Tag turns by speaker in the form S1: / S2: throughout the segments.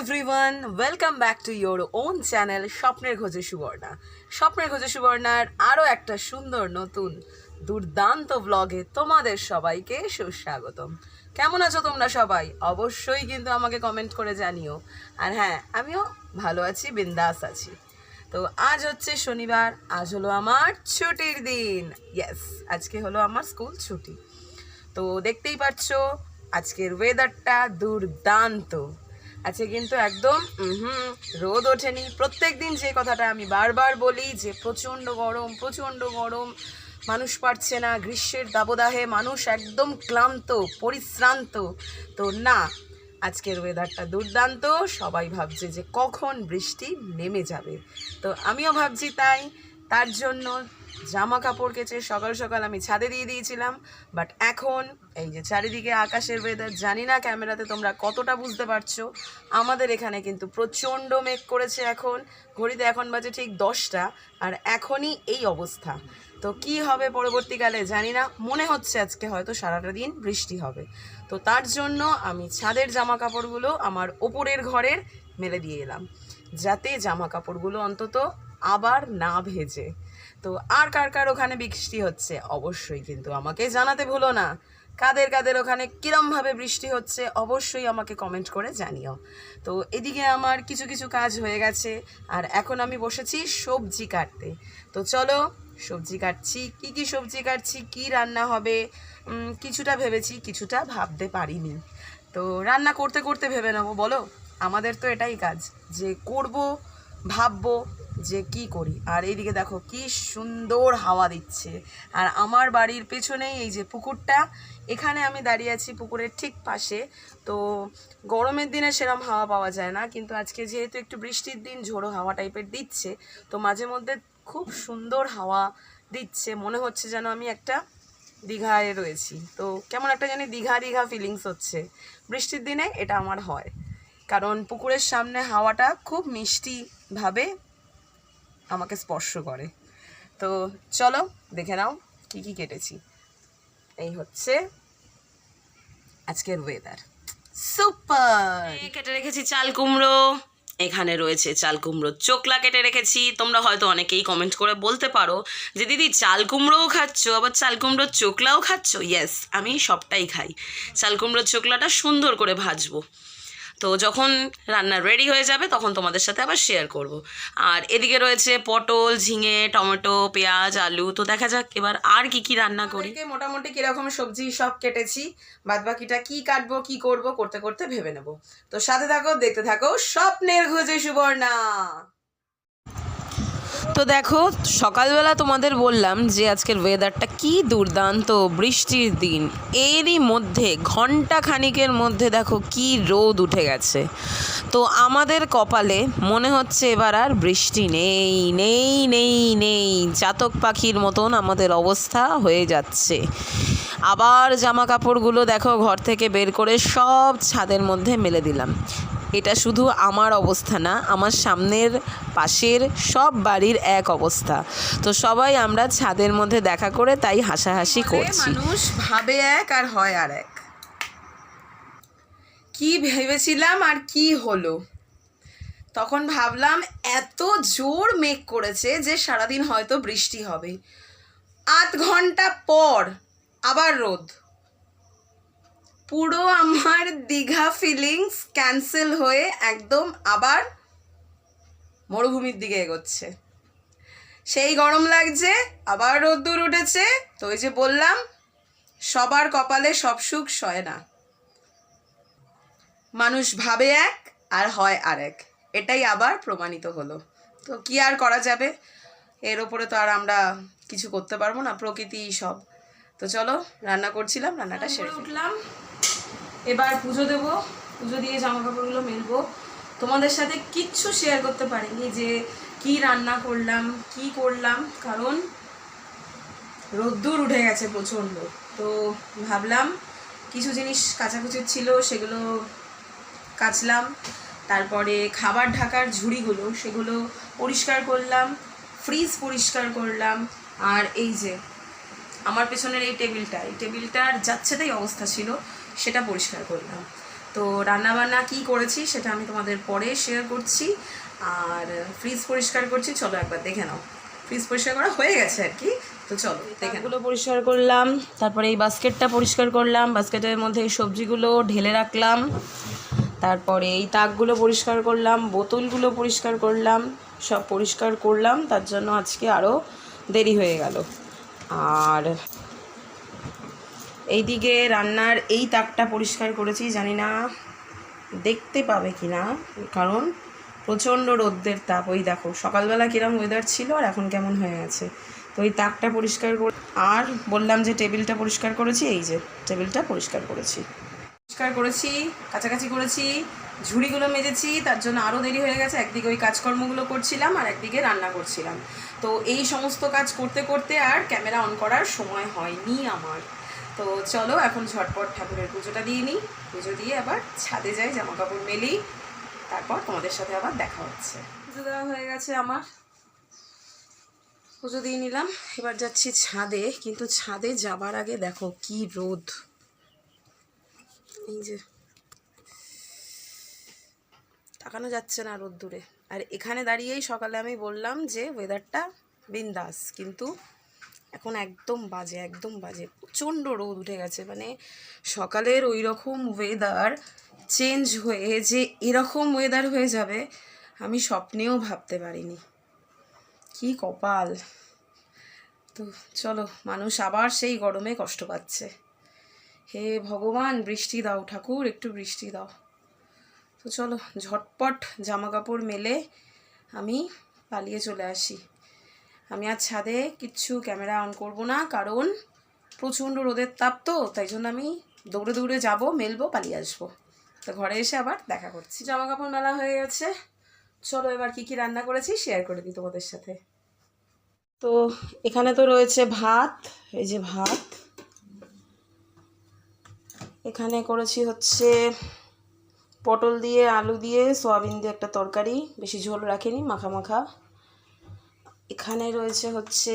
S1: Everyone welcome back to your own channel স্বপ্নের খোঁজে সুবর্ণা। স্বপ্নের খোঁজে সুবর্ণার আরও একটা সুন্দর, নতুন, দুর্দান্ত ব্লগে তোমাদের সবাইকে সুস্বাগতম। কেমন আছো তোমরা সবাই? অবশ্যই কিন্তু আমাকে কমেন্ট করে জানিও। আর হ্যাঁ আমিও ভালো আছি, বিন্দাস আছি। তো আজ হচ্ছে শনিবার, আজ হলো আমার ছুটির দিন। ইয়েস আজকে হলো আমার স্কুল ছুটি। তো দেখতেই পাচ্ছ, আজকের ওয়েদারটা দুর্দান্ত। আজকে কিন্তু একদম হুম রোদ ওঠেনি। প্রত্যেক দিন যে কথাটা আমি বারবার বলি যে প্রচণ্ড গরম প্রচণ্ড গরম, মানুষ পারছে না, গ্রীষ্মের দাবদাহে মানুষ একদম ক্লান্ত, পরিশ্রান্ত। তো না, আজকের ওয়েদারটা দুর্দান্ত। সবাই ভাবছে যে কখন বৃষ্টি নেমে যাবে। তো আমিও ভাবছি তাই, তার জন্য জামা কাপড় কেচে সকাল সকাল আমি ছাদে দিয়ে দিয়েছিলাম বাট এখন এই যে চারিদিকে আকাশের ওয়েদার জানি না ক্যামেরাতে তোমরা কতটা বুঝতে পারছ, আমাদের এখানে কিন্তু প্রচণ্ড মেঘ করেছে এখন, ঘড়িতে এখন বাজে ঠিক দশটা, আর এখনই এই অবস্থা। তো কি হবে পরবর্তীকালে জানি না, মনে হচ্ছে আজকে হয়তো সারাটা দিন বৃষ্টি হবে। তো তার জন্য আমি ছাদের জামা কাপড়গুলো আমার ওপরের ঘরের মেলে দিয়ে এলাম, যাতে জামা কাপড়গুলো অন্তত আবার না ভেজে। তো আর কার কার ওখানে বৃষ্টি হচ্ছে? অবশ্যই কিন্তু আমাকে জানাতে ভুলো না। কাদের কাদের ওখানে কীরমভাবে বৃষ্টি হচ্ছে, অবশ্যই আমাকে কমেন্ট করে জানিও। তো এদিকে আমার কিছু কিছু কাজ হয়ে গেছে, আর এখন আমি বসেছি সবজি কাটতে। তো চলো, সবজি কাটছি, কি কি সবজি কাটছি, কি রান্না হবে কিছুটা ভেবেছি, কিছুটা ভাবতে পারিনি। তো রান্না করতে করতে ভেবে নেব, বলো? আমাদের তো এটাই কাজ, যে করব, ভাববো যে কি করি? আর এইদিকে দেখো কি সুন্দর হাওয়া দিচ্ছে। আর আমার বাড়ির পেছনেই এই যে পুকুরটা, এখানে আমি দাঁড়িয়ে আছি পুকুরের ঠিক পাশে। তো গরমের দিনে সেরম হাওয়া পাওয়া যায় না, কিন্তু আজকে যেহেতু একটু বৃষ্টির দিন ঝোড়ো হাওয়া টাইপের দিচ্ছে, তো মাঝে মধ্যে খুব সুন্দর হাওয়া দিচ্ছে। মনে হচ্ছে যেন আমি একটা দীঘায় রয়েছি। তো কেমন একটা জানি দীঘা দীঘা ফিলিংস হচ্ছে। বৃষ্টির দিনে এটা আমার হয়। কারণ পুকুরের সামনে হাওয়াটা খুব মিষ্টিভাবে আমাকে স্পর্শ করে। তো চলো দেখে নাও কি কি কেটেছি। এই হচ্ছে আজকের ওয়েদার সুপার কেটে রেখেছি চাল কুমড়ো। এখানে রয়েছে চাল কুমড়ো চোকলা কেটে রেখেছি। তোমরা হয়তো অনেকেই কমেন্ট করে বলতে পারো যে, দিদি, চাল কুমড়োও খাচ্ছ, আবার চাল কুমড়োর চোকলাও খাচ্ছ? ইয়েস আমি সবটাই খাই। চাল কুমড়োর চোকলাটা সুন্দর করে ভাজবো। তো যখন রান্না রেডি হয়ে যাবে, তখন তোমাদের সাথে আবার শেয়ার করব। আর এদিকে রয়েছে পটল, ঝিঙে, টমেটো, পেঁয়াজ, আলু, তো দেখা যাক এবার আর কি কি রান্না করি। মোটামুটি কীরকম সবজি সব কেটেছি বাদ বাকিটা কী কাটবো, কী করব, করতে করতে ভেবে নেব। তো সাথে থাকো, দেখতে থাকো, স্বপ্নের খুঁজে সুবর্ণা। তো দেখো, সকালবেলা তোমাদের বললাম যে আজকের ওয়েদারটা কি দুর্দান্ত বৃষ্টির দিন। এরই মধ্যে ঘণ্টা খানিকের মধ্যে দেখো কি রোদ উঠে গেছে। তো আমাদের কপালে মনে হচ্ছে এবার আর বৃষ্টি নেই নেই নেই নেই। চাতক পাখির মতন আমাদের অবস্থা হয়ে যাচ্ছে। আবার জামা কাপড়গুলো দেখো ঘর থেকে বের করে সব ছাদের মধ্যে মেলে দিলাম। এটা শুধু আমার অবস্থা না আমার সামনের পাশের সব বাড়ির এক অবস্থা। তো সবাই আমরা ছাদের মধ্যে দেখা করে তাই হাসাহাসি করছি। মানুষ ভাবে এক আর হয় আর এক। কি ভেবেছিলাম আর কি হলো? তখন ভাবলাম এত জোর মেঘ করেছে যে সারাদিন হয়তো বৃষ্টি হবে। আধ ঘণ্টা পর আবার রোদ। পুরো আমার দীঘা ফিলিংস ক্যান্সেল হয়ে একদম আবার মরুভূমির দিকে এগোচ্ছে। সেই গরম লাগছে আবার রোদ্দুর উঠেছে তো ওই যে বললাম সবার কপালে সব সুখ সয় না। মানুষ ভাবে এক আর হয় আরেক এটাই আবার প্রমাণিত হলো। তো কি আর করা যাবে? এর ওপরে তো আর আমরা কিছু করতে পারব না প্রকৃতি সব। তো চলো রান্না করছিলাম রান্নাটা সেরে উঠলাম। এবার পুজো দেব। পুজো দিয়ে জামা কাপড়গুলো মেলবো। তোমাদের সাথে কিচ্ছু শেয়ার করতে পারিনি যে কি রান্না করলাম, কি করলাম, কারণ রোদ্দুর উঠে গেছে প্রচণ্ড। তো ভাবলাম কিছু জিনিস কাচাকুচির ছিল, সেগুলো কাচলাম। তারপরে খাবার ঢাকার ঝুড়িগুলো, সেগুলো পরিষ্কার করলাম ফ্রিজ পরিষ্কার করলাম। আর এই যে আমার পেছনের এই টেবিলটা, এই টেবিলটার যাচ্ছে তাই অবস্থা ছিল, সেটা পরিষ্কার করলাম। তো রান্নাবান্না কি করেছি সেটা আমি তোমাদের পরে শেয়ার করছি, আর ফ্রিজ পরিষ্কার করছি, চলো একবার দেখে নাও। ফ্রিজ পরিষ্কার করা হয়ে গেছে আর কি? তো চলো এগুলো পরিষ্কার করলাম, তারপরে এই বাস্কেটটা পরিষ্কার করলাম বাস্কেটের মধ্যে এই সবজিগুলো ঢেলে রাখলাম, তারপরে এই তাকগুলো পরিষ্কার করলাম, বোতলগুলো পরিষ্কার করলাম, সব পরিষ্কার করলাম, তার জন্য আজকে আরও দেরি হয়ে গেল। আর এইদিকে রান্নার এই তাকটা পরিষ্কার করেছি, জানি না দেখতে পাবে কি না কারণ প্রচণ্ড রোদ্রের তাপ। ওই দেখো, সকালবেলা কিরম ওয়েদার ছিল আর এখন কেমন হয়ে গেছে তো ওই তাকটা পরিষ্কার কর, আর বললাম যে টেবিলটা পরিষ্কার করেছি, এই যে টেবিলটা পরিষ্কার করেছি। পরিষ্কার করেছি, কাছাকাছি করেছি ঝুড়িগুলো মেজেছি, তার জন্য আরও দেরি হয়ে গেছে। একদিকে ওই কাজকর্মগুলো করছিলাম, আর একদিকে রান্না করছিলাম। তো এই সমস্ত কাজ করতে করতে আর ক্যামেরা অন করার সময় হয়নি আমার। তো চলো এখন ঝটপট ঠাকুরের পুজোটা দিয়ে নিই। পুজো দিয়ে আবার ছাদে যাই জামা কাপড় মেলি, তারপর তোমাদের সাথে আবার দেখা হচ্ছে। পুজো দেওয়া হয়ে গেছে আমার। পুজো দিয়ে নিলাম। এবার যাচ্ছি ছাদে, কিন্তু ছাদে যাবার আগে দেখো কি রোদ। এই যে তাকানো যাচ্ছে না রোদ দূরে আর এখানে দাঁড়িয়েই সকালে আমি বললাম যে ওয়েদারটা বিন্দাস। কিন্তু এখন একদম বাজে একদম বাজে। প্রচণ্ড রোদ উঠে গেছে। মানে সকালের ওই রকম ওয়েদার চেঞ্জ হয়ে যে এরকম ওয়েদার হয়ে যাবে, আমি স্বপ্নেও ভাবতে পারিনি। কি কপাল! তো চলো, মানুষ আবার সেই গরমে কষ্ট পাচ্ছে। হে ভগবান, বৃষ্টি দাও ঠাকুর, একটু বৃষ্টি দাও। তো চলো ঝটপট জামা কাপড় মেলে আমি পালিয়ে চলে আসি। আমি আর ছাদে কিচ্ছু ক্যামেরা অন করব না, কারণ প্রচণ্ড রোদের তাপ তো, তাই জন্য আমি দৌড়ে দৌড়ে যাব, মেলবো, পালিয়ে আসব। তো ঘরে এসে আবার দেখা করছি। জামা কাপড় মেলা হয়ে গেছে। চলো এবার কি কি রান্না করেছি শেয়ার করে দিই তোমাদের সাথে। তো এখানে তো রয়েছে ভাত, এই যে ভাত। এখানে করেছি হচ্ছে পটল দিয়ে, আলু দিয়ে, সয়াবিন দিয়ে একটা তরকারি। বেশি ঝোল রাখিনি, মাখা মাখা। এখানে রয়েছে হচ্ছে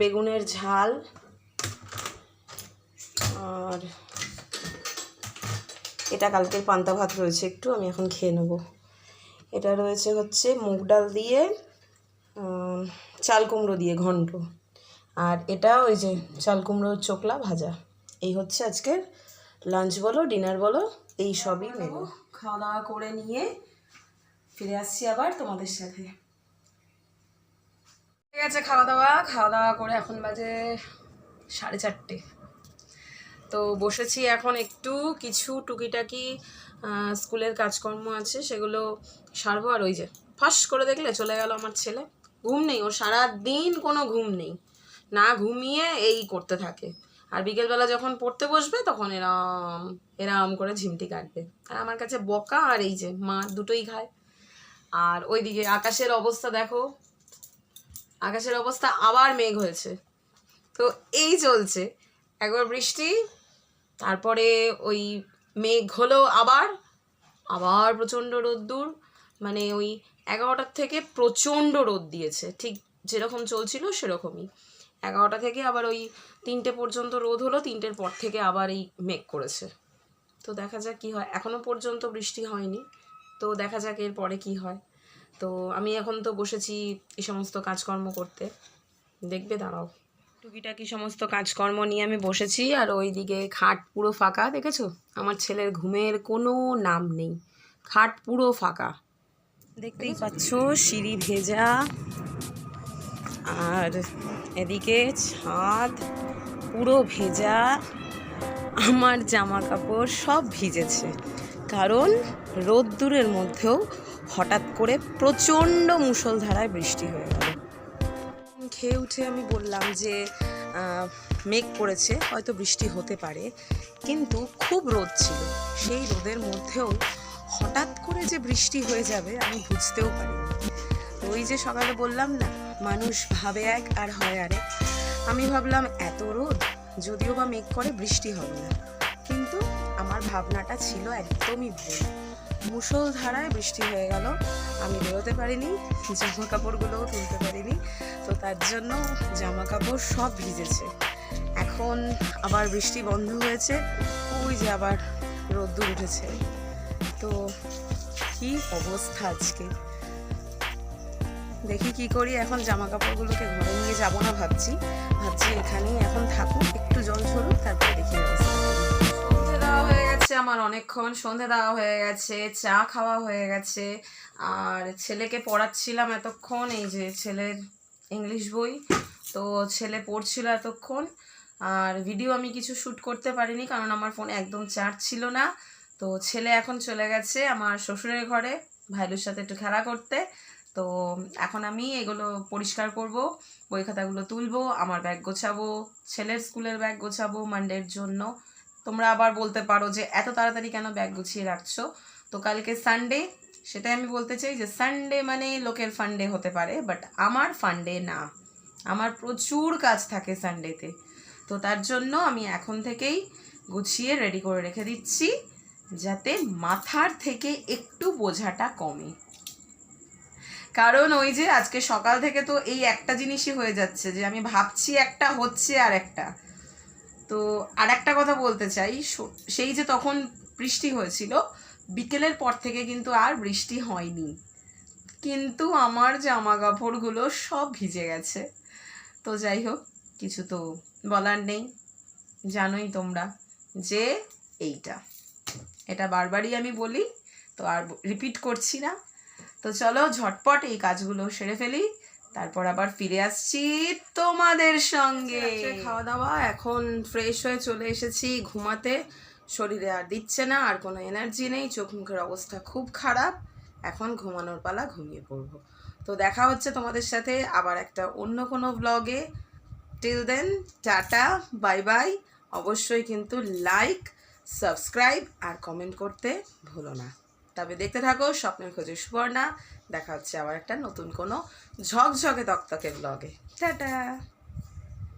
S1: বেগুনের ঝাল। আর এটা কালকের পান্তা ভাত রয়েছে একটু, আমি এখন খেয়ে নেব। এটা রয়েছে হচ্ছে মুগ ডাল দিয়ে চাল কুমড়ো দিয়ে ঘন্ট। আর এটা ওই যে চাল কুমড়োর চোকলা ভাজা। এই হচ্ছে আজকের লাঞ্চ বলো, ডিনার বলো, এই সবই মেনু। খাওয়া দাওয়া করে নিয়ে ফিরে আসছি আবার তোমাদের সাথে। ঠিক আছে খাওয়া দাওয়া খাওয়া দাওয়া করে এখন বাজে সাড়ে চারটে। তো বসেছি এখন একটু, কিছু টুকিটাকি স্কুলের কাজকর্ম আছে, সেগুলো সারবো আর ওই যে ফাঁস করে দেখলে চলে গেল আমার ছেলে। ঘুম নেই, ওর সারা দিন কোনো ঘুম নেই। না ঘুমিয়ে এই করতে থাকে। আর বিকেলবেলা যখন পড়তে বসবে, তখন এরম এরম করে ঝিমটি কাটবে। আর আমার কাছে বকা আর এই যে মা দুটোই খায়। আর ওইদিকে আকাশের অবস্থা দেখো। আকাশের অবস্থা আবার মেঘ হয়েছে। তো এই চলছে। একবার বৃষ্টি, তারপরে ওই মেঘ হলো আবার। আবার প্রচণ্ড রোদ্দুর। মানে ওই এগারোটার থেকে প্রচণ্ড রোদ দিয়েছে। ঠিক যেরকম চলছিল সেরকমই। এগারোটা থেকে আবার ওই তিনটে পর্যন্ত রোদ হলো, তিনটের পর থেকে আবার এই মেঘ করেছে। তো দেখা যাক কী হয়। এখনও পর্যন্ত বৃষ্টি হয়নি, তো দেখা যাক এর পরে কী হয়। তো আমি এখন তো বসেছি এই সমস্ত কাজকর্ম করতে। দেখবে, দাঁড়াও। টুকিটাকি সমস্ত কাজকর্ম নিয়ে আমি বসেছি আর ওইদিকে খাট পুরো ফাঁকা, দেখেছ? আমার ছেলের ঘুমের কোনো নাম নেই। খাট পুরো ফাঁকা। দেখতেই পাচ্ছ, সিঁড়ি ভেজা। আর এদিকে ছাদ পুরো ভেজা, আমার জামা কাপড় সব ভিজেছে। কারণ রোদ্দুরের মধ্যেও হঠাৎ করে প্রচণ্ড মুষলধারায় বৃষ্টি হয়ে গেল। খেয়ে উঠে আমি বললাম যে মেঘ করেছে, হয়তো বৃষ্টি হতে পারে, কিন্তু খুব রোদ ছিল। সেই রোদের মধ্যেও হঠাৎ করে যে বৃষ্টি হয়ে যাবে আমি বুঝতেও পারিনি। ওই যে সকালে বললাম না, মানুষ ভাবে এক আর হয় আরেক। আমি ভাবলাম, এত রোদ, যদিও বা মেঘ করে বৃষ্টি হবে না। কিন্তু আমার ভাবনাটা ছিল একদমই ভুল। মুষলধারায় বৃষ্টি হয়ে গেল, আমি বেরোতে পারিনি জামা কাপড়গুলোও তুলতে পারিনি, তো তার জন্য জামা কাপড় সব ভিজেছে। এখন আবার বৃষ্টি বন্ধ হয়েছে, ওই যে আবার রোদ্দুর উঠেছে। তো কি অবস্থা আজকে? দেখি কি করি, এখন জামা কাপড়গুলোকে ঘরে নিয়ে যাব না ভাবছি। ভাবছি এখানেই এখন থাকুক, একটু জল ঝরুক, তারপরে দেখি সন্ধে হয়ে গেছে আমার অনেকক্ষণ, সন্ধে দেওয়া হয়ে গেছে, চা খাওয়া হয়ে গেছে। আর ছেলেকে পড়াচ্ছিলাম এতক্ষণ, এই যে ছেলের ইংলিশ বই, তো ছেলে পড়ছিল এতক্ষণ। আর ভিডিও আমি কিছু শ্যুট করতে পারিনি, কারণ আমার ফোনে একদম চার্জ ছিল না। তো ছেলে এখন চলে গেছে আমার শ্বশুরের ঘরে, ভাইলুর সাথে একটু খেলা করতে। তো এখন আমি এগুলো পরিষ্কার করব, বই খাতাগুলো তুলবো, আমার ব্যাগ গোছাবো, ছেলের স্কুলের ব্যাগ গোছাবো মানডের জন্য। তোমরা আবার বলতে পারো যে এত তাড়াতাড়ি কেন ব্যাগ গুছিয়ে রাখছো? তো কালকে সানডে সেটাই আমি বলতে চাই যে সানডে মানে লোকের ফান্ডে হতে পারে বাট আমার ফান্ডে না। আমার প্রচুর কাজ থাকে সানডেতে তো তার জন্য আমি এখন থেকেই গুছিয়ে রেডি করে রেখে দিচ্ছি, যাতে মাথার থেকে একটু বোঝাটা কমে। কারণ ওই যে আজকে সকাল থেকে তো এই একটা জিনিসই হয়ে যাচ্ছে, যে আমি ভাবছি একটা হচ্ছে আর একটা। তো আর একটা কথা বলতে চাই সেই যে তখন বৃষ্টি হয়েছিল, বিকেলের পর থেকে কিন্তু আর বৃষ্টি হয়নি। কিন্তু আমার জামা কাপড়গুলো সব ভিজে গেছে। তো যাই হোক, কিছু তো বলার নেই। জানোই তোমরা যে এইটা। এটা বারবারই আমি বলি, তো আর রিপিট করছি না। তো চলো ঝটপট এই কাজগুলো সেরে ফেলি। তারপর আবার ফিরে আসছি তোমাদের সঙ্গে। খাওয়া দাওয়া এখন ফ্রেশ হয়ে চলে এসেছি ঘুমাতে। শরীরে আর দিচ্ছে না, আর কোনো এনার্জি নেই, চোখ মুখের অবস্থা খুব খারাপ। এখন ঘুমানোর পালা ঘুমিয়ে পড়ব। তো দেখা হচ্ছে তোমাদের সাথে আবার একটা অন্য কোনো ব্লগে till then tata bye bye অবশ্যই কিন্তু লাইক সাবস্ক্রাইব আর কমেন্ট করতে ভুলো না। তবে দেখতে থাকো, স্বপ্নের খোঁজে সুবর্ণা। দেখা হচ্ছে আবার একটা নতুন কোনো ঝকঝকে তকতকে ব্লগে টাটা!